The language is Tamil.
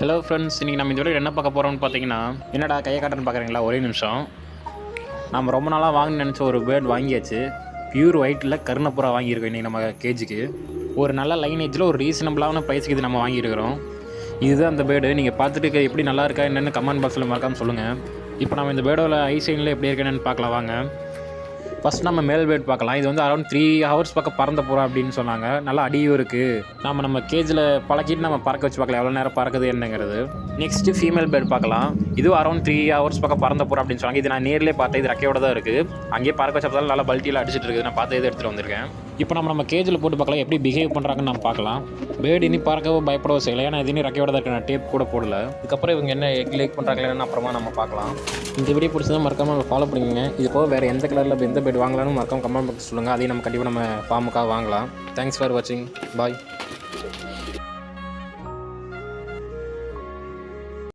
ஹலோ ஃப்ரெண்ட்ஸ் இன்றைக்கி நம்ம இந்த என்ன பார்க்க போகிறோம்னு பார்த்தீங்கன்னா என்னடா கையை காட்டுன்னு பார்க்குறீங்களா? ஒரே நிமிஷம். நம்ம ரொம்ப நாளாக வாங்கணும்னு நினச்ச ஒரு பேர்ட் வாங்கியாச்சு. பியூர் ஒயிட்டில் கருணப்புறா வாங்கியிருக்கோம் இன்றைக்கி நம்ம கேஜுக்கு ஒரு நல்ல லைனேஜில் ஒரு ரீசனபிளான பைசுக்கு இது நம்ம வாங்கியிருக்கிறோம். இதுதான் அந்த பேர்டு நீங்கள் பார்த்துட்டு எப்படி நல்லா இருக்கா என்னென்னு கமெண்ட் பாக்ஸில் மறக்காமல் சொல்லுங்கள் இப்போ நம்ம இந்த பேர்டோட ஐசைனில் எப்படி இருக்கேன்னு பார்க்கலாம் வாங்க. ஃபஸ்ட் நம்ம மேல் பேட் பார்க்கலாம். இது வந்து அரௌண்ட் த்ரீ ஹவர்ஸ் பக்கம் பறந்த போகிறோம் அப்படின்னு சொன்னாங்க. நல்லா அடியும் இருக்குது நம்ம நம்ம கேஜில் பழக்கிட்டு நம்ம பறக்க வச்சு பார்க்கலாம். எவ்வளோ நேரம் பறக்குது என்னங்கிறது. நெக்ஸ்ட்டு ஃபீமேல் பேர்ட் பார்க்கலாம். இதுவும் அரௌண்ட் த்ரீ ஹவர்ஸ் பக்கம் பறந்த போகிறோம் அப்படின்னு சொன்னாங்க. இது நான் நேர்லேயே பார்த்தேன். இது ரெக்கையோட தான் இருக்குது அங்கேயே பறக்க வச்ச பார்த்தாலும் நல்லா பல்ட்டியில் அடிச்சிட்டு இருக்குது. நான் பார்த்து இது எடுத்துகிட்டு வந்திருக்கேன். இப்போ நம்ம நம்ம கேஜில் போட்டு பார்க்கலாம். எப்படி பிஹேவ் பண்ணுறாங்கன்னு நம்ம பார்க்கலாம். பேர்டு இனி பறக்கவோ பயப்படவோ செய்யலை. ஏன்னா இது இனி ரெக்கையோட தான் இருக்கு நான் டேப் கூட போடல. இதுக்கப்புறம் இவங்க என்ன எக் லேக் பண்ணுறாங்களேன்னு அப்புறமா நம்ம பார்க்கலாம். இந்த வீடியோ பிடிச்சதா மறக்காமல் ஃபாலோ பண்ணிக்கோங்க. இது போக வேறு எந்த கலரில் எந்த பேர்டு வாங்கலாம்னு மறக்காம கமெண்ட் பாக்ஸ் சொல்லுங்கள் அதையும் நம்ம கண்டிப்பாக நம்ம ஃபார்முக்காக வாங்கலாம். தேங்க்ஸ் ஃபார் வாட்சிங் பாய்